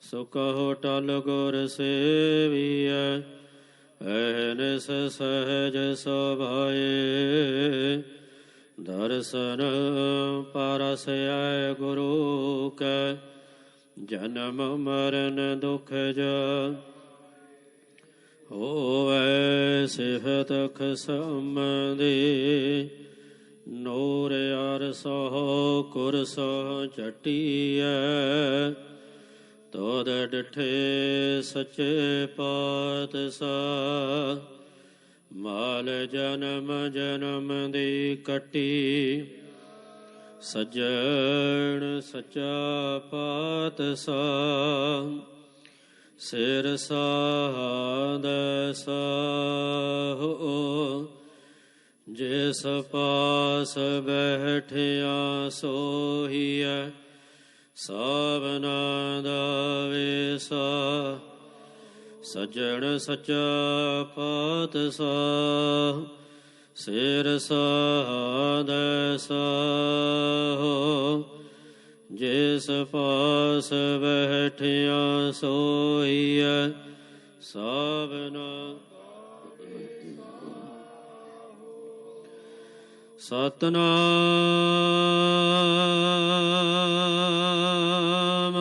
ਸੋ ਕਹੋ ਟਲ ਗੁਰ ਸੇਵੀਐ ਐਨਸ ਸਹਜ ਸੁਭਾਏ। ਦਰਸ਼ਨ ਪਰਸੈ ਗੁਰੂ ਕੈ, ਜਨਮ ਮਰਨ ਦੁਖ ਜਾ। ਹੋਵੈ ਸਿਫਤ ਖਸਮਦੇ, ਨੂਰ ਅਰ ਸੋ ਕੁਰਸੋ ਚਟੀਐ। ਤੋਦ ਡਠੇ ਸਚੇ ਪਾਤ ਸਾ ਮਾਲ ਜਨਮ ਜਨਮ ਦੀ ਕਟੀ, ਸਜਣ ਸਚਾ ਪਾਤ ਸਾ ਸਿਰ ਸਾਧ ਸਾਹੋ, ਜਿਸ ਪਾਸ ਬੈਠਿਆ ਸੋਹੀਐ ਸਾਵਨਾ ਦਾ ਵੇਸਾ ਸਜਣ ਸਚਾ ਪਾਤ ਸਾ ਸਿਰ ਸਾਧ ਸਾਹੋ ਜਿਸ ਪਾਸ ਬੈਠਿਆ ਸੋਈਐ ਸਾਵਨਾ ਸਤਨਾਮ।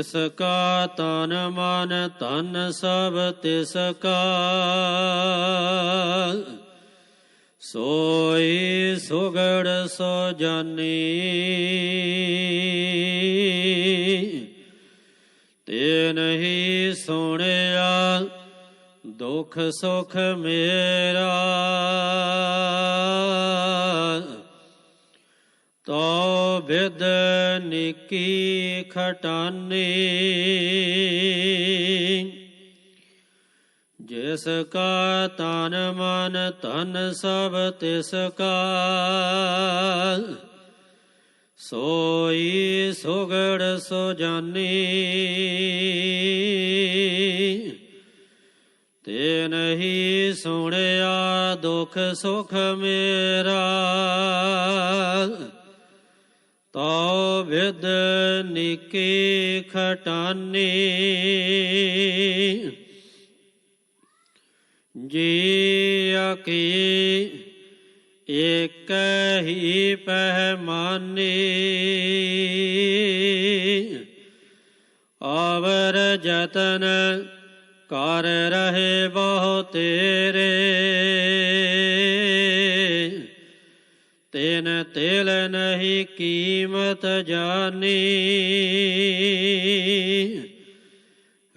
ਜਿਸ ਕਾ ਤਨ ਮਨ ਤਨ ਸਭ ਤਿਸ ਕਾ। ਸੋਈ ਸੁਗੜ ਸੋ ਜਾਨੀ। ਤੇ ਨਹੀਂ ਸੁਣਿਆ ਦੁਖ ਸੁਖ ਮੇਰਾ। ਤੋ ਬਿਦ ਨਿਕੀ ਖਟਾਨੀ। ਜਿਸ ਕਾ ਤਨ ਮਨ ਤਨ ਸਭ ਤਿਸ ਕਾ। ਸੋਈ ਸੁਗੜ ਸੋ ਜਾਨੀ ਤੇ ਨਹੀਂ ਸੁਣਿਆ ਦੁਖ ਸੁਖ ਮੇਰਾ। ਤੋ ਵਿਦ ਨਿਕੀ ਖਟਾਨੀ। ਜੀ ਕੀ ਇਕ ਹੀ ਪਹਿਮਾਨੀ। ਆਵਰ ਜਤਨ ਕਰ ਰਹੇ ਬਹੁ ਤੇਰੇ। ਤਿਲ ਨਹੀਂ ਕੀਮਤ ਜਾਨੀ।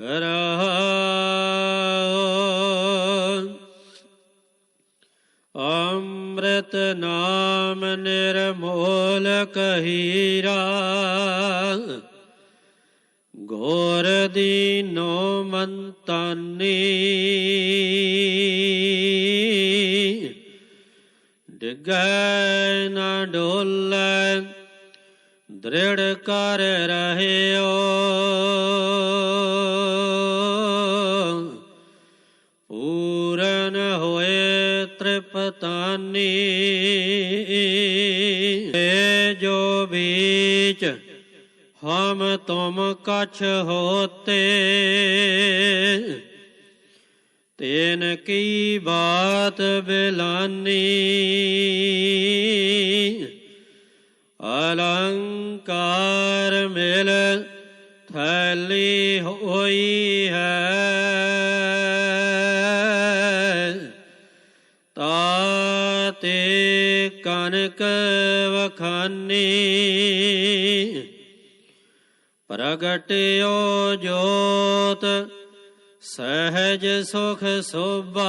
ਰਹਾ। ਅੰਮ੍ਰਿਤ ਨਾਮ ਨਿਰਮੋਲ ਕਹੀਰਾ। ਗੋਰ ਦੀਨੋ ਮੰਤਾਨੀ। ਡਿਗੈ ਨਾ ਡੋਲੈ, ਦ੍ਰਿੜ ਕਰ ਰਹਿਓ। ਪੂਰਨ ਹੋਏ ਤ੍ਰਿਪਤਾਨੀ ਜੋ ਬੀਚ ਹਮ ਤੁਮ ਕਛ ਹੋਤੇ। ਤੈਨ ਕੀ ਬਾਤ ਬਿਲਾਨੀ? ਅਲੰਕਾਰ ਮਿਲ ਥੈਲੀ ਹੋਈ ਹੈ। ਤਾਤੇ ਕਨਕ ਵਖਾਨੀ। ਪ੍ਰਗਟਿਓ ਜੋਤ ਸਹਿਜ ਸੁਖ ਸੋਭਾ,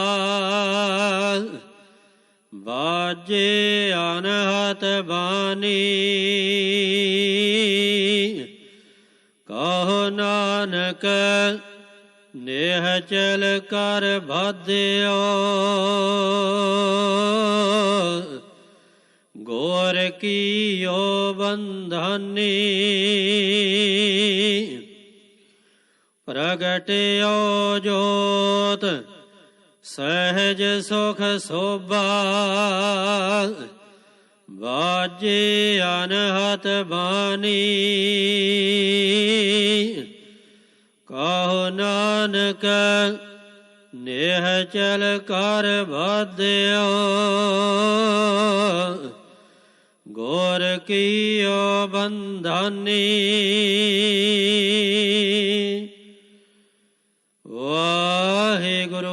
ਬਾਜੇ ਅਨਹਤ ਬਾਣੀ, ਕਹੋ ਨਾਨਕ ਨੇਹ ਚਲ ਕਰ ਬਾਧਿਓ ਗੋਰ ਕੀਓ ਬੰਧਨੀ ਪ੍ਰਗਟਿਓ ਜੋਤ ਸਹਿਜ ਸੁਖ ਸੋਭਾ ਬਾਜੇ ਅਨਹਤ ਬਾਣੀ। ਕਹੋ ਨਾਨਕ, ਨੇਹ ਚਲ ਕਰ ਬਾਧਿਓ ਗੋਰ ਕੀਓ ਬੰਧਨੀ।